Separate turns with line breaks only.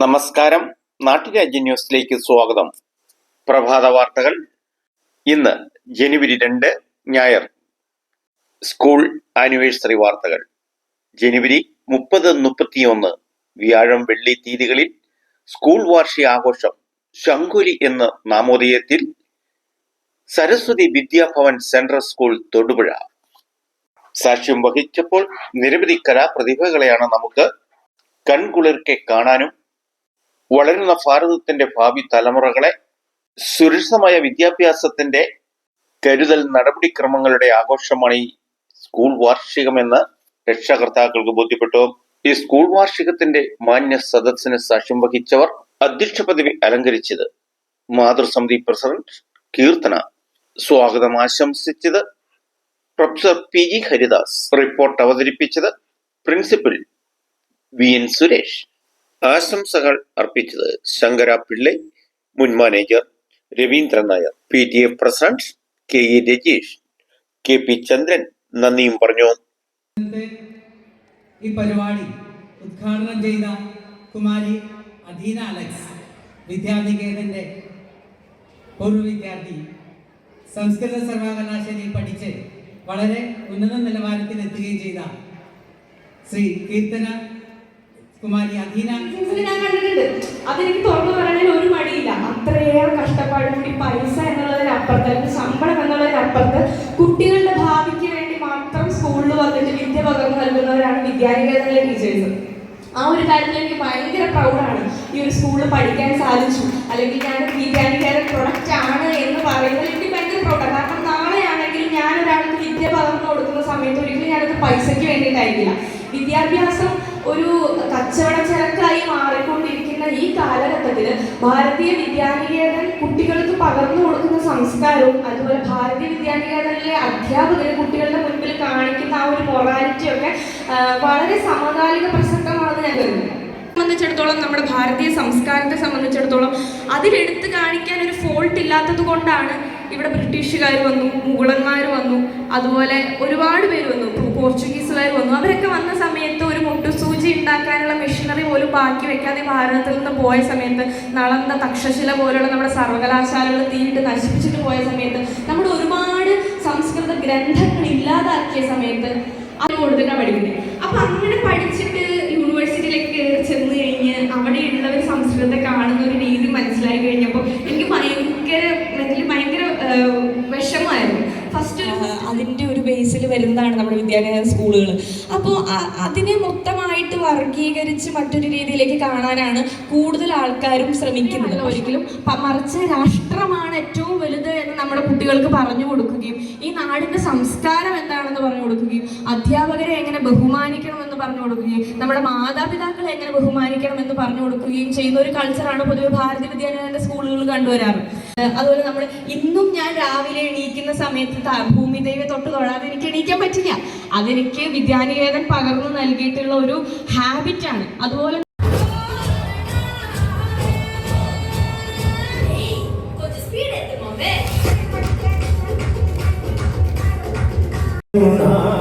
നമസ്കാരം. നാട്ടുരാജ്യ ന്യൂസിലേക്ക് സ്വാഗതം. പ്രഭാത വാർത്തകൾ. ഇന്ന് ജനുവരി രണ്ട് ഞായർ. സ്കൂൾ ആനിവേഴ്സറി വാർത്തകൾ. ജനുവരി മുപ്പത് മുപ്പത്തിയൊന്ന് വ്യാഴം വെള്ളി തീയതികളിൽ സ്കൂൾ വാർഷികാഘോഷം ശങ്കുലി എന്ന നാമോദയത്തിൽ സരസ്വതി വിദ്യാഭവൻ സെൻട്രൽ സ്കൂൾ തൊടുപുഴ. സാക്ഷ്യം വഹിച്ചപ്പോൾ നിരവധി കലാപ്രതിഭകളെയാണ് നമുക്ക് കൺകുളിർക്കെ കാണാനും വളരുന്ന ഭാരതത്തിന്റെ ഭാവി തലമുറകളെ സുരക്ഷിതമായ വിദ്യാഭ്യാസത്തിന്റെ കരുതൽ നടപടിക്രമങ്ങളുടെ ആഘോഷമാണ് ഈ സ്കൂൾ വാർഷികമെന്ന് രക്ഷാകർത്താക്കൾക്ക് ബോധ്യപ്പെട്ടു. ഈ സ്കൂൾ വാർഷികത്തിന്റെ മാന്യ സദസ്സിന് സാക്ഷ്യം വഹിച്ചവർ അധ്യക്ഷ പദവി അലങ്കരിച്ചത് മാതൃസമിതി പ്രസിഡന്റ് കീർത്തന. സ്വാഗതം ആശംസിച്ചത് professor P G Haridas. Report അവതരിപ്പിച്ചത് പ്രിൻസിപ്പൽ വി എൻ സുരേഷ്. ആശംസകൾ അർപ്പിച്ചത് ശങ്കര പിള്ളൈ മുൻ manager Raveendran Nair P T A president K E Rajeesh K P Chandran നന്ദിയും പറഞ്ഞു.
ഈ പരിപാടി ഉദ്ഘാടനം ചെയ്ത കുമാരി അധീന അലക്സ് വിദ്യാനികേതന്റെ പൂർവ വിദ്യാർത്ഥി സംസ്കൃത സർവകലാശാലയിൽ പഠിച്ച് വളരെ ഉന്നത നിലവാരത്തിൽ എത്തുകയും ചെയ്ത ശ്രീ കീർത്തന കുമാരി അധീന
ഞാൻ കണ്ടിട്ടുണ്ട്. അതെനിക്ക് തുറന്നു പറയാൻ ഒരു മടിയില്ല. അത്രയേറെ കഷ്ടപ്പാട് കൂടി പൈസ എന്നുള്ളതിനപ്പുറത്ത് അല്ലെങ്കിൽ ശമ്പളം എന്നുള്ളതിനപ്പുറത്ത് കുട്ടികളുടെ ഭാവിക്ക് വേണ്ടി മാത്രം സ്കൂളിൽ വന്നിട്ട് വിദ്യ പകർന്നു നൽകുന്നവരാണ് വിദ്യാലയങ്ങളിലെ ടീച്ചേഴ്സ് ആ ഒരു കാര്യത്തിൽ എനിക്ക് ഭയങ്കര പ്രൗഡാണ് ഈ ഒരു സ്കൂളിൽ പഠിക്കാൻ സാധിച്ചു. അല്ലെങ്കിൽ ഞാൻ വിദ്യാനികേതൻ പ്രൊഡക്റ്റ് ആണ് എന്ന് പറയുന്നത് എനിക്ക് ഭയങ്കര പ്രൗഡാണ് കാരണം നാളെയാണെങ്കിൽ ഞാൻ ഒരാൾക്ക് വിദ്യ പകർന്നു കൊടുക്കുന്ന സമയത്ത് ഒരിക്കലും ഞാനത് പൈസയ്ക്ക് വേണ്ടിയിട്ടായിരിക്കില്ല. വിദ്യാഭ്യാസം ഒരു കച്ചവട ചരക്കായി മാറിക്കൊണ്ടിരിക്കുന്ന ഈ കാലഘട്ടത്തിൽ ഭാരതീയ വിദ്യാനികേതൻ കുട്ടികൾക്ക് പകർന്നു കൊടുക്കുന്ന സംസ്കാരവും അതുപോലെ ഭാരതീയ വിദ്യാനികേതനിലെ അധ്യാപകർ കുട്ടികളുടെ മുൻപിൽ കാണിക്കുന്ന ആ ഒരു മൊറാലിറ്റി ഒക്കെ വളരെ സമകാലിക പ്രസക്തമാണെന്ന് ഞാൻ കരുതുന്നു. സംബന്ധിച്ചിടത്തോളം നമ്മുടെ ഭാരതീയ സംസ്കാരത്തെ സംബന്ധിച്ചിടത്തോളം അതിലെടുത്ത് കാണിക്കാൻ ഒരു ഫോൾട്ട് ഇല്ലാത്തത് കൊണ്ടാണ് ഇവിടെ ബ്രിട്ടീഷുകാർ വന്നു മുഗളന്മാർ വന്നു അതുപോലെ ഒരുപാട് പേര് വന്നു പോർച്ചുഗീസുകാർ വന്നു. അവരൊക്കെ വന്ന സമയത്ത് ഒരു മുട്ടുസൂചി ഉണ്ടാക്കാനുള്ള മെഷീനറി പോലും ബാക്കി വെക്കാതെ ഭാരതത്തിൽ നിന്ന് പോയ സമയത്ത് നളന്ത തക്ഷശില പോലുള്ള നമ്മുടെ സർവകലാശാലകൾ തീയിട്ട് നശിപ്പിച്ചിട്ട് പോയ സമയത്ത് നമ്മുടെ ഒരുപാട് സംസ്കൃത ഗ്രന്ഥങ്ങൾ ഇല്ലാതാക്കിയ സമയത്ത് അത് കൊടുത്തിട്ടാണ് പഠിക്കുന്നത് അപ്പൊ അങ്ങനെ പഠിച്ചിട്ട് യൂണിവേഴ്സിറ്റിയിലേക്ക് ചെന്ന് കഴിഞ്ഞ് അവിടെയുള്ളവർ സംസ്കൃതത്തെ കാണുന്ന ഒരു രീതി മനസ്സിലായി കഴിഞ്ഞപ്പോൾ എനിക്ക് ഭയങ്കര അതിൽ ഭയങ്കര ആ, വിഷമമായിരുന്നു ഫസ്റ്റ് ഒരു
അതിന്റെ ഒരു ബേസിൽ വരുന്നതാണ് നമ്മുടെ വിദ്യാഭ്യാസ സ്കൂളുകൾ അപ്പോൾ അതിനെ മൊത്തമായിട്ട് വർഗീകരിച്ച് മറ്റൊരു രീതിയിലേക്ക് കാണാനാണ് കൂടുതൽ ആൾക്കാരും ശ്രമിക്കുന്നത്.
ഒരിക്കലും. മറിച്ച് രാഷ്ട്രമാണ് ഏറ്റവും വലുത് എന്ന് നമ്മുടെ കുട്ടികൾക്ക് പറഞ്ഞു കൊടുക്കുകയും ഈ നാടിന്റെ സംസ്കാരം എന്താണെന്ന് പറഞ്ഞു കൊടുക്കുകയും അധ്യാപകരെ എങ്ങനെ ബഹുമാനിക്കണം എന്ന് പറഞ്ഞു കൊടുക്കുകയും നമ്മുടെ മാതാപിതാക്കളെ എങ്ങനെ ബഹുമാനിക്കണം എന്ന് പറഞ്ഞു കൊടുക്കുകയും ചെയ്യുന്ന ഒരു കൾച്ചറാണ് പൊതുവെ ഭാരതീയ വിദ്യാലയത്തിന്റെ സ്കൂളുകൾ കണ്ടുവരാറ്. അതുപോലെ നമ്മൾ ഇന്നും ഞാൻ രാവിലെ എണീക്കുന്ന സമയത്ത് ഭൂമി ദൈവ തൊട്ട് തൊഴാതെ എനിക്ക് എണീക്കാൻ പറ്റില്ല. അതെനിക്ക് വിദ്യാനിവേദൻ പകർന്നു നൽകിയിട്ടുള്ള ഒരു ഹാബിറ്റാണ് അതുപോലെ
Oh,